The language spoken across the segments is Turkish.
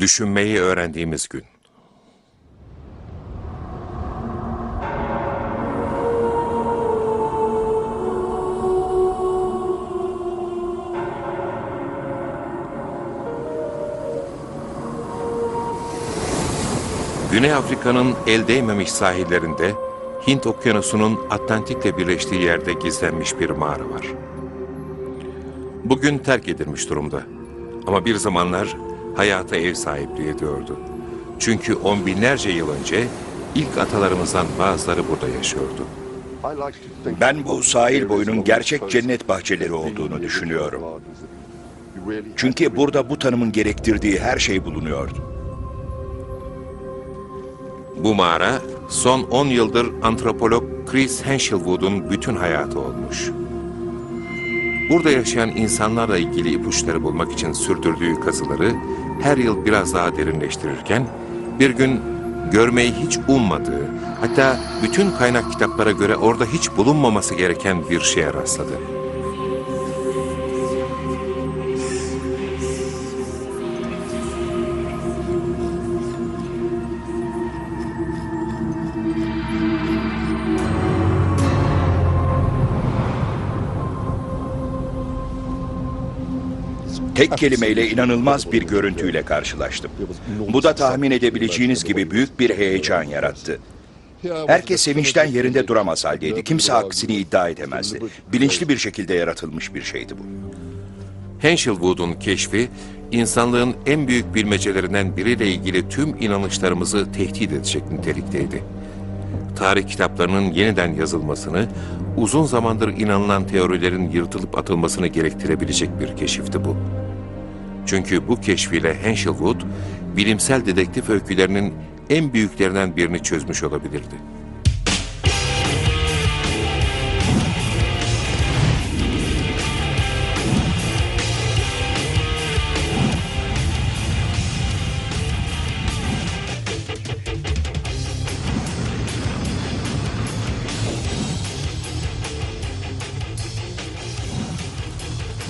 Düşünmeyi öğrendiğimiz gün. Güney Afrika'nın el değmemiş sahillerinde Hint Okyanusu'nun Atlantik'le birleştiği yerde gizlenmiş bir mağara var. Bugün terk edilmiş durumda. Ama bir zamanlar hayata ev sahipliği ediyordu. Çünkü on binlerce yıl önce ilk atalarımızdan bazıları burada yaşıyordu. Ben bu sahil boyunun gerçek cennet bahçeleri olduğunu düşünüyorum. Çünkü burada bu tanımın gerektirdiği her şey bulunuyordu. Bu mağara son 10 yıldır antropolog Chris Henshelwood'un bütün hayatı olmuş. Burada yaşayan insanlarla ilgili ipuçları bulmak için sürdürdüğü kazıları her yıl biraz daha derinleştirirken bir gün görmeyi hiç ummadığı, hatta bütün kaynak kitaplara göre orada hiç bulunmaması gereken bir şeye rastladı. Tek kelimeyle inanılmaz bir görüntüyle karşılaştım. Bu da tahmin edebileceğiniz gibi büyük bir heyecan yarattı. Herkes sevinçten yerinde duramaz haldeydi. Kimse aksini iddia edemezdi. Bilinçli bir şekilde yaratılmış bir şeydi bu. Henshelwood'un keşfi, insanlığın en büyük bilmecelerinden biriyle ilgili tüm inanışlarımızı tehdit edecek nitelikteydi. Tarih kitaplarının yeniden yazılmasını, uzun zamandır inanılan teorilerin yırtılıp atılmasını gerektirebilecek bir keşifti bu. Çünkü bu keşfiyle Henshelwood, bilimsel dedektif öykülerinin en büyüklerinden birini çözmüş olabilirdi.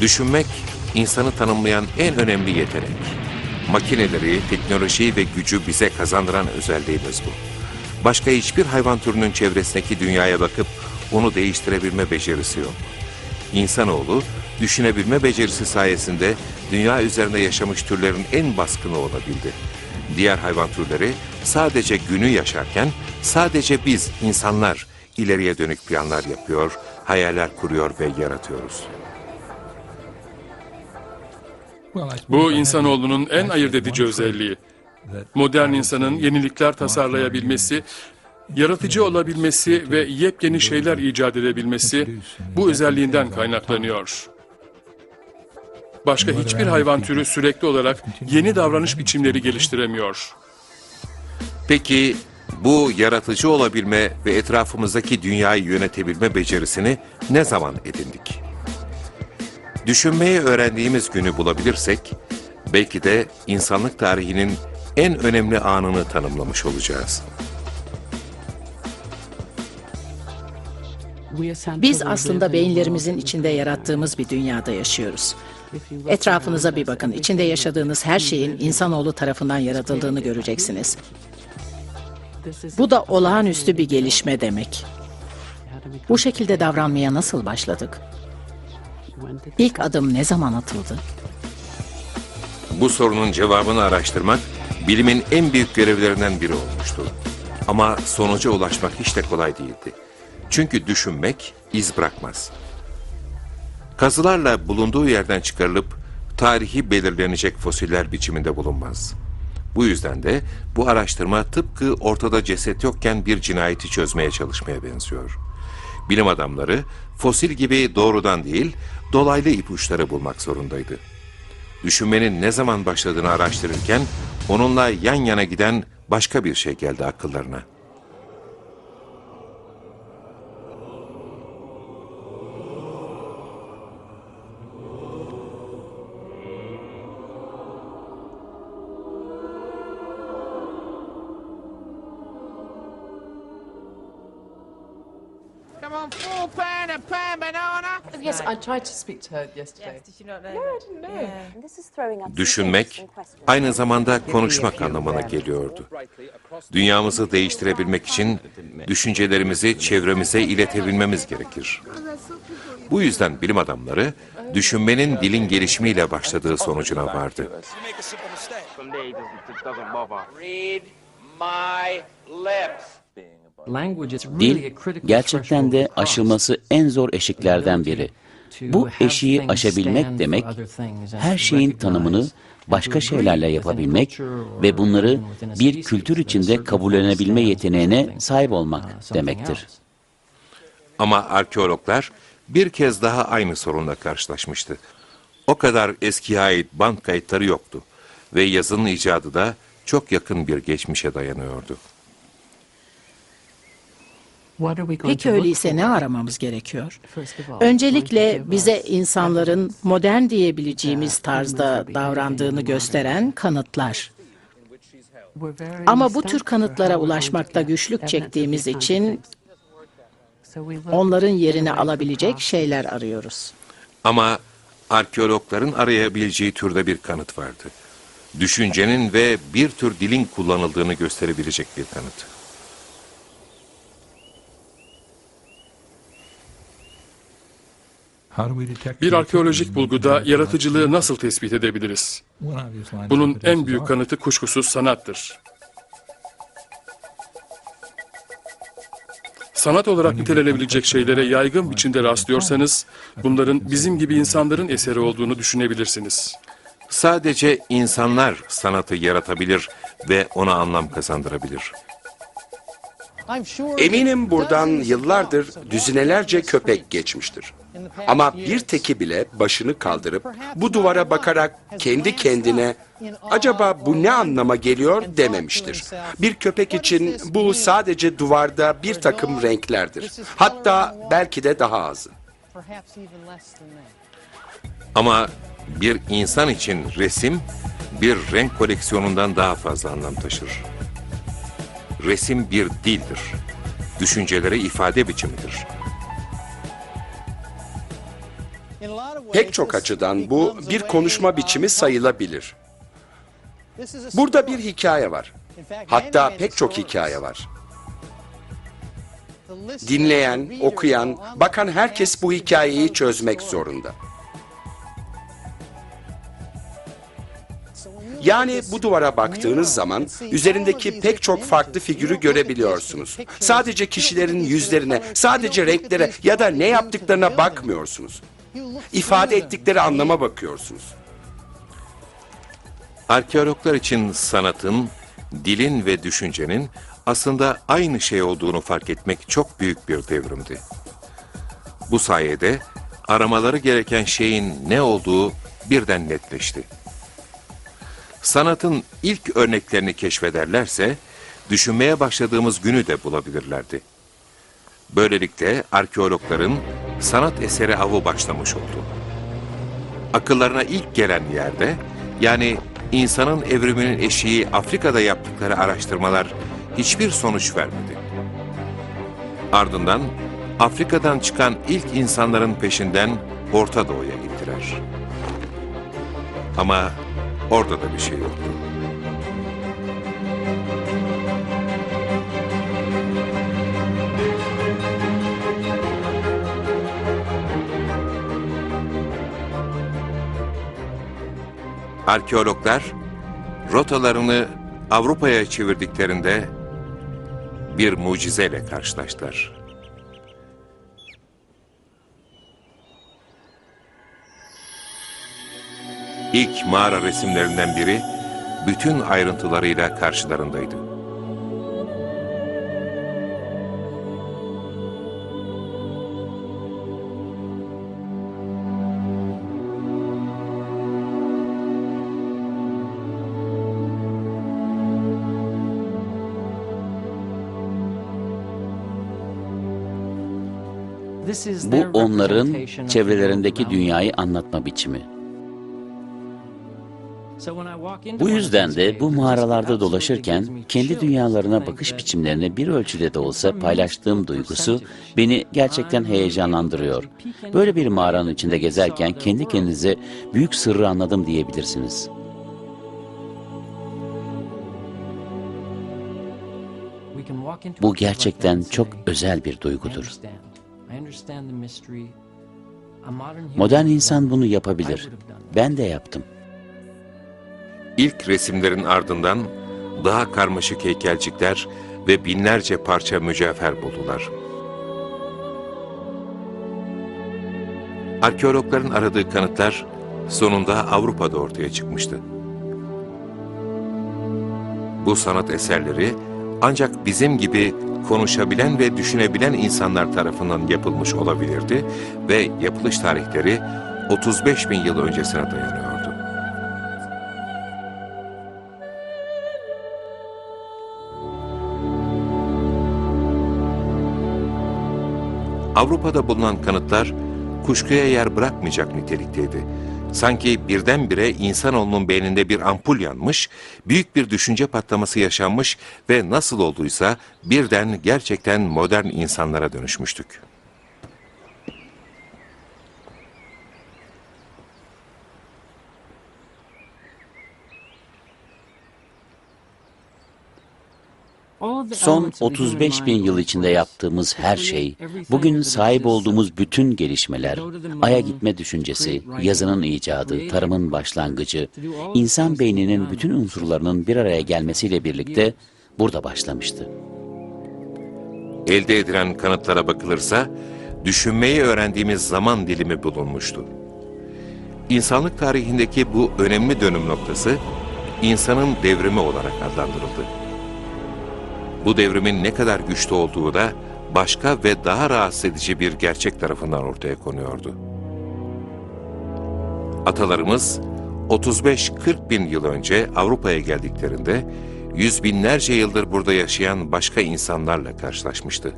Düşünmek, insanı tanımlayan en önemli yetenek. Makineleri, teknolojiyi ve gücü bize kazandıran özelliğimiz bu. Başka hiçbir hayvan türünün çevresindeki dünyaya bakıp onu değiştirebilme becerisi yok. İnsanoğlu, düşünebilme becerisi sayesinde dünya üzerinde yaşamış türlerin en baskını olabildi. Diğer hayvan türleri sadece günü yaşarken sadece biz insanlar ileriye dönük planlar yapıyor, hayaller kuruyor ve yaratıyoruz. Bu insanoğlunun en ayırt edici özelliği. Modern insanın yenilikler tasarlayabilmesi, yaratıcı olabilmesi ve yepyeni şeyler icat edebilmesi bu özelliğinden kaynaklanıyor. Başka hiçbir hayvan türü sürekli olarak yeni davranış biçimleri geliştiremiyor. Peki bu yaratıcı olabilme ve etrafımızdaki dünyayı yönetebilme becerisini ne zaman edindik? Düşünmeyi öğrendiğimiz günü bulabilirsek, belki de insanlık tarihinin en önemli anını tanımlamış olacağız. Biz aslında beyinlerimizin içinde yarattığımız bir dünyada yaşıyoruz. Etrafınıza bir bakın. İçinde yaşadığınız her şeyin insanoğlu tarafından yaratıldığını göreceksiniz. Bu da olağanüstü bir gelişme demek. Bu şekilde davranmaya nasıl başladık? İlk adım ne zaman atıldı? Bu sorunun cevabını araştırmak bilimin en büyük görevlerinden biri olmuştu. Ama sonuca ulaşmak hiç de kolay değildi. Çünkü düşünmek iz bırakmaz. Kazılarla bulunduğu yerden çıkarılıp tarihi belirlenecek fosiller biçiminde bulunmaz. Bu yüzden de bu araştırma tıpkı ortada ceset yokken bir cinayeti çözmeye çalışmaya benziyor. Bilim adamları fosil gibi doğrudan değil, dolaylı ipuçları bulmak zorundaydı. Düşünmenin ne zaman başladığını araştırırken onunla yan yana giden başka bir şey geldi akıllarına. On, full pan of pan banana. yes, I tried to speak to her yesterday. Yes, did you not know? No, I didn't Düşünmek aynı zamanda konuşmak anlamına geliyordu. Dünyamızı değiştirebilmek için düşüncelerimizi çevremize iletebilmemiz gerekir. Bu yüzden bilim adamları düşünmenin dilin gelişimiyle başladığı sonucuna vardı. Read my lips. Dil gerçekten de aşılması en zor eşiklerden biri. Bu eşiği aşabilmek demek, her şeyin tanımını başka şeylerle yapabilmek ve bunları bir kültür içinde kabullenebilme yeteneğine sahip olmak demektir. Ama arkeologlar bir kez daha aynı sorunla karşılaşmıştı. O kadar eskiye ait band kayıtları yoktu ve yazının icadı da çok yakın bir geçmişe dayanıyordu. Peki öyleyse ne aramamız gerekiyor? Öncelikle bize insanların modern diyebileceğimiz tarzda davrandığını gösteren kanıtlar. Ama bu tür kanıtlara ulaşmakta güçlük çektiğimiz için onların yerini alabilecek şeyler arıyoruz. Ama arkeologların arayabileceği türde bir kanıt vardı. Düşüncenin ve bir tür dilin kullanıldığını gösterebilecek bir kanıt. Bir arkeolojik bulguda yaratıcılığı nasıl tespit edebiliriz? Bunun en büyük kanıtı kuşkusuz sanattır. Sanat olarak nitelenebilecek şeylere yaygın biçimde rastlıyorsanız, bunların bizim gibi insanların eseri olduğunu düşünebilirsiniz. Sadece insanlar sanatı yaratabilir ve ona anlam kazandırabilir. Eminim buradan yıllardır düzinelerce köpek geçmiştir. Ama bir teki bile başını kaldırıp bu duvara bakarak kendi kendine acaba bu ne anlama geliyor dememiştir. Bir köpek için bu sadece duvarda bir takım renklerdir. Hatta belki de daha azı. Ama bir insan için resim bir renk koleksiyonundan daha fazla anlam taşır. Resim bir dildir. Düşünceleri ifade biçimidir. Pek çok açıdan bu bir konuşma biçimi sayılabilir. Burada bir hikaye var. Hatta pek çok hikaye var. Dinleyen, okuyan, bakan herkes bu hikayeyi çözmek zorunda. Yani bu duvara baktığınız zaman üzerindeki pek çok farklı figürü görebiliyorsunuz. Sadece kişilerin yüzlerine, sadece renklere ya da ne yaptıklarına bakmıyorsunuz. İfade ettikleri anlama bakıyorsunuz. Arkeologlar için sanatın, dilin ve düşüncenin aslında aynı şey olduğunu fark etmek çok büyük bir devrimdi. Bu sayede aramaları gereken şeyin ne olduğu birden netleşti. Sanatın ilk örneklerini keşfederlerse, düşünmeye başladığımız günü de bulabilirlerdi. Böylelikle arkeologların sanat eseri avı başlamış oldu. Akıllarına ilk gelen yerde, yani insanın evriminin eşiği Afrika'da yaptıkları araştırmalar hiçbir sonuç vermedi. Ardından Afrika'dan çıkan ilk insanların peşinden Orta Doğu'ya gittiler. Ama orada da bir şey yoktu. Arkeologlar rotalarını Avrupa'ya çevirdiklerinde bir mucizeyle karşılaştılar. İlk mağara resimlerinden biri bütün ayrıntılarıyla karşılarındaydı. Bu onların çevrelerindeki dünyayı anlatma biçimi. Bu yüzden de bu mağaralarda dolaşırken kendi dünyalarına bakış biçimlerini bir ölçüde de olsa paylaştığım duygusu beni gerçekten heyecanlandırıyor. Böyle bir mağaranın içinde gezerken kendi kendinize büyük sırrı anladım diyebilirsiniz. Bu gerçekten çok özel bir duygudur. Modern insan bunu yapabilir. Ben de yaptım. İlk resimlerin ardından daha karmaşık heykelcikler ve binlerce parça mücevher buldular. Arkeologların aradığı kanıtlar sonunda Avrupa'da ortaya çıkmıştı. Bu sanat eserleri ancak bizim gibi konuşabilen ve düşünebilen insanlar tarafından yapılmış olabilirdi ve yapılış tarihleri 35 bin yıl öncesine dayanıyordu. Avrupa'da bulunan kanıtlar kuşkuya yer bırakmayacak nitelikteydi. Sanki birdenbire insanoğlunun beyninde bir ampul yanmış, büyük bir düşünce patlaması yaşanmış ve nasıl olduysa birden gerçekten modern insanlara dönüşmüştük. Son 35 bin yıl içinde yaptığımız her şey, bugün sahip olduğumuz bütün gelişmeler, Ay'a gitme düşüncesi, yazının icadı, tarımın başlangıcı, insan beyninin bütün unsurlarının bir araya gelmesiyle birlikte burada başlamıştı. Elde edilen kanıtlara bakılırsa, düşünmeyi öğrendiğimiz zaman dilimi bulunmuştu. İnsanlık tarihindeki bu önemli dönüm noktası, insanın devrimi olarak adlandırıldı. Bu devrimin ne kadar güçlü olduğu da başka ve daha rahatsız edici bir gerçek tarafından ortaya konuyordu. Atalarımız 35-40 bin yıl önce Avrupa'ya geldiklerinde yüz binlerce yıldır burada yaşayan başka insanlarla karşılaşmıştı.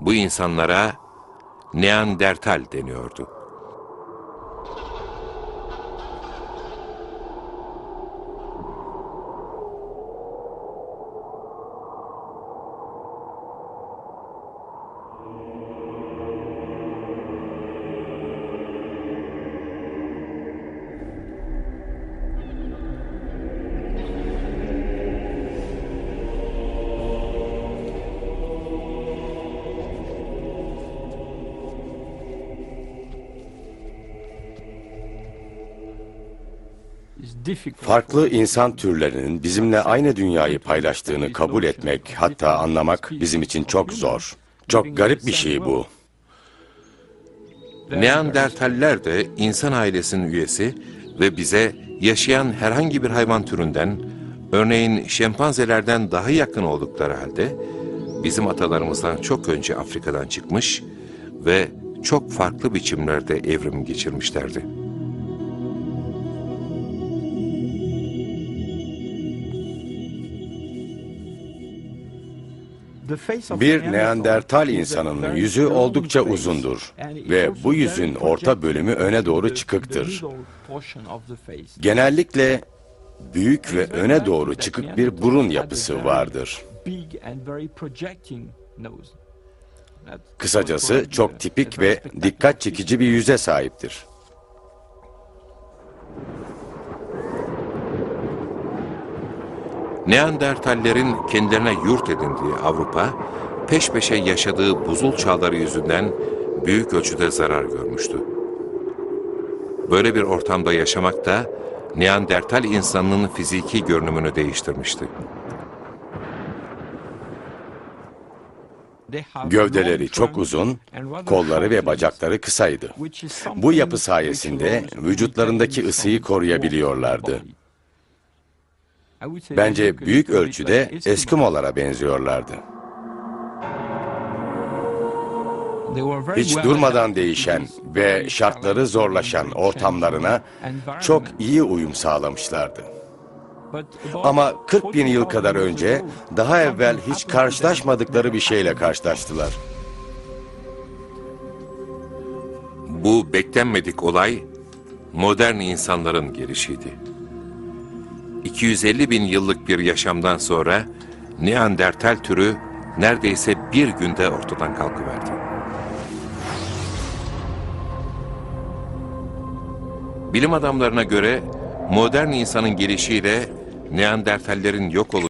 Bu insanlara Neandertal deniyordu. Farklı insan türlerinin bizimle aynı dünyayı paylaştığını kabul etmek, hatta anlamak bizim için çok zor. Çok garip bir şey bu. Neandertaller de insan ailesinin üyesi ve bize yaşayan herhangi bir hayvan türünden, örneğin şempanzelerden daha yakın oldukları halde, bizim atalarımızdan çok önce Afrika'dan çıkmış ve çok farklı biçimlerde evrim geçirmişlerdi. Bir Neandertal insanının yüzü oldukça uzundur ve bu yüzün orta bölümü öne doğru çıkıktır. Genellikle büyük ve öne doğru çıkık bir burun yapısı vardır. Kısacası çok tipik ve dikkat çekici bir yüze sahiptir. Neandertallerin kendilerine yurt edindiği Avrupa, peş peşe yaşadığı buzul çağları yüzünden büyük ölçüde zarar görmüştü. Böyle bir ortamda yaşamak da Neandertal insanının fiziki görünümünü değiştirmişti. Gövdeleri çok uzun, kolları ve bacakları kısaydı. Bu yapı sayesinde vücutlarındaki ısıyı koruyabiliyorlardı. Bence büyük ölçüde Eskimolara benziyorlardı. Hiç durmadan değişen ve şartları zorlaşan ortamlarına çok iyi uyum sağlamışlardı. Ama 40 bin yıl kadar önce daha evvel hiç karşılaşmadıkları bir şeyle karşılaştılar. Bu beklenmedik olay modern insanların gelişiydi. 250 bin yıllık bir yaşamdan sonra Neandertal türü neredeyse bir günde ortadan kalkıverdi. Bilim adamlarına göre modern insanın gelişiyle Neandertallerin yok olup